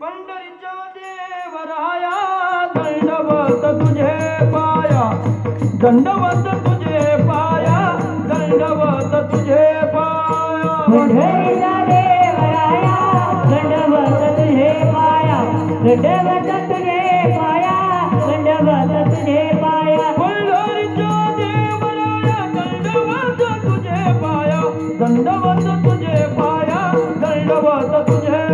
पंढरीच्या देवराया दंडवत तुझे पाया दंडवत तुझे पाया दंडवत तुझे पाया देवराया दंडवत तुझे पाया दंडवत तुझे पाया। दंडवत पंढरीच्या देवराया दंडवत तुझे पाया दंडवत तुझे पाया दंडवत तुझे